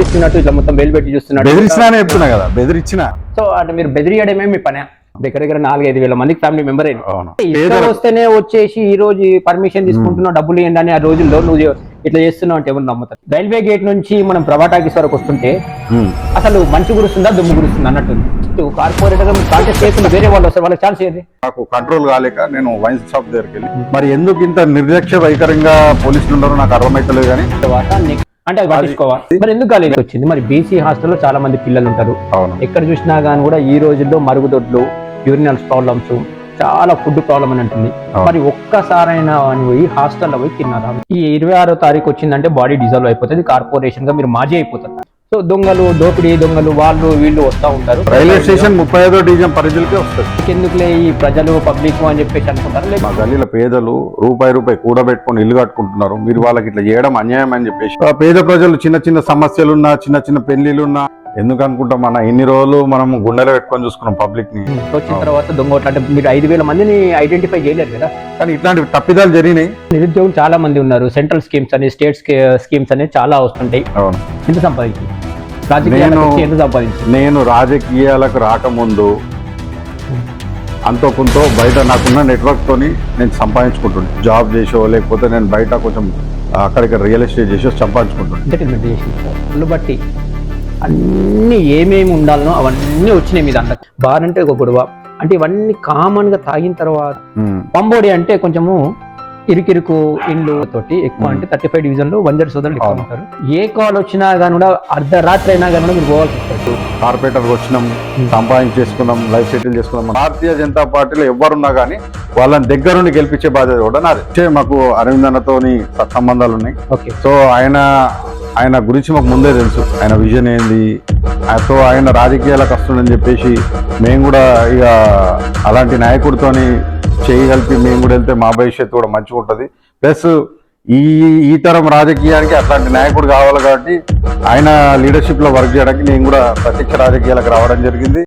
ఇస్తున్నట్టు ఇట్లా మొత్తం బెయిల్ పెట్టి చూస్తున్నట్టు బెదిరించినానే చెప్తున్నా కదా బెదిరించిన సో అంటే మీరు బెదిరియడమే మీ పని. దగ్గర దగ్గర నాలుగైదు వేల మందికి ఫ్యామిలీ మెంబర్ పేదల- వస్తేనే వచ్చేసి ఈ రోజు పర్మిషన్ తీసుకుంటున్నావు డబ్బులు ఇవ్వండి అని ఆ రోజుల్లో నువ్వు ఇట్లా చేస్తున్నావు అంటే ఎవరు నమ్ముతారు? రైల్వే గేట్ నుంచి మనం ప్రభాటాకిస్ వరకు వస్తుంటే. అసలు మంచి గురుస్తుందా దుమ్ము గురుస్తుందా అన్నట్టు కార్పొరేటర్ కాంటాక్ట్ చేసిన వేరే వాళ్ళు వస్తారు వాళ్ళకి ఛాన్స్ ఏది? నాకు కంట్రోల్ కాలేక నేను వైన్ షాప్ దగ్గరికి వెళ్ళి. మరి ఎందుకు ఇంత నిర్లక్ష్య వైఖరంగా పోలీసులు ఉన్నారో నాకు అర్థమైతలేదు కానీ. తర్వాత అంటే అది పట్టించుకోవాలి మరి ఎందుకు కాలేదు వచ్చింది? మరి బీసీ హాస్టల్లో చాలా మంది పిల్లలు ఉంటారు. ఎక్కడ చూసినా కానీ కూడా ఈ రోజుల్లో మరుగుదొడ్లు యూరినల్స్ ప్రాబ్లమ్స్ చాలా ఫుడ్ ప్రాబ్లం అని ఉంటుంది. మరి ఒక్కసారైనా అని పోయి హాస్టల్లో పోయి తిన్నారా? ఈ ఇరవై ఆరో తారీఖు వచ్చిందంటే బాడీ డిజాల్వ్ అయిపోతుంది కార్పొరేషన్గా మీరు మాజీ అయిపోతారు. సో దొంగలు దోపిడీ దొంగలు వాళ్ళు వీళ్ళు వస్తూ ఉంటారు. రైల్వే స్టేషన్ ముప్పై ఐదో డివిజన్ పరిధిలోకి వస్తుంది. ఎందుకులే ఈ ప్రజలు పబ్లిక్ అని చెప్పేసి అనుకుంటారు? మా గల్లీల పేదలు రూపాయి రూపాయి కూడబెట్టుకొని ఇల్లు కట్టుకుంటున్నారు. మీరు వాళ్ళకి ఇట్లా చేయడం అన్యాయం అని చెప్పేసి. ఆ పేద ప్రజలు చిన్న చిన్న సమస్యలున్నా చిన్న చిన్న పెళ్ళిలున్నా ఎందుకు అనుకుంటాం మన ఇన్ని రోజులు మనం గుండెలో పెట్టుకొని చూసుకున్నాం పబ్లిక్ని వచ్చిన తర్వాత దొంగ అంటే మీరు ఐదు వేల మందిని ఐడెంటిఫై చేయలేరు కదా? కానీ ఇట్లాంటి తప్పిదాలు జరిగినాయి. నిరుద్యోగులు చాలా మంది ఉన్నారు. సెంట్రల్ స్కీమ్స్ అని స్టేట్ స్కీమ్స్ అనేది చాలా వస్తుంటాయి. ఎంత సంపాదించి రాజకీయాలకు నేను- రాజకీయాలకు రాకముందు అంతో కొంత బయట నాకున్న నెట్వర్క్ తోని నేను సంపాదించుకుంటుండే. జాబ్ చేసో లేకపోతే నేను బయట కొంచెం అక్కడిక్కడ రియల్ ఎస్టేట్ చేసో వాళ్ళు బట్టి అన్ని ఏమేమి ఉండాలనో అవన్నీ వచ్చినాయి మీద అందరికి బార్ అంటే ఒక గొడవ. అంటే ఇవన్నీ కామన్గా తాగిన తర్వాత. పంబోడి అంటే కొంచెము ఇరుకిరుకు ఇండ్లు తోటి ఎక్కువ అంటే థర్టీ ఫైవ్ డివిజన్లో వంజర్ సోదరులు ఎక్కువ. ఉంటారు. ఏ కాల్ వచ్చినా కానీ కూడా అర్ధరాత్రి అయినా కానీ మీరు పోవాల్సి వస్తుంది. కార్పొరేటర్కి వచ్చినాం సంపాదించేసుకున్నాం లైఫ్ సెటిల్ చేసుకున్నాం. భారతీయ జనతా పార్టీలో ఎవరున్నా కానీ వాళ్ళని దగ్గరుండి గెలిపించే బాధ్యత కూడా నాది. మాకు అరవింద్ అన్నతోని సత్సంబంధాలు ఉన్నాయి. ఓకే సో ఆయన ఆయన గురించి మాకు ముందే తెలుసు. ఆయన విజన్ ఏంది? సో ఆయన రాజకీయాలకు వస్తుండని చెప్పేసి మేము కూడా ఇక అలాంటి నాయకుడితోని చేయగలిపి మేము కూడా వెళ్తే మా భవిష్యత్తు కూడా మంచిగా ఉంటుంది. ప్లస్ ఈ ఈ తరం రాజకీయానికి అట్లాంటి నాయకుడు కావాలి కాబట్టి ఆయన లీడర్షిప్లో వర్క్ చేయడానికి నేను కూడా ప్రత్యక్ష రాజకీయాలకు రావడం జరిగింది.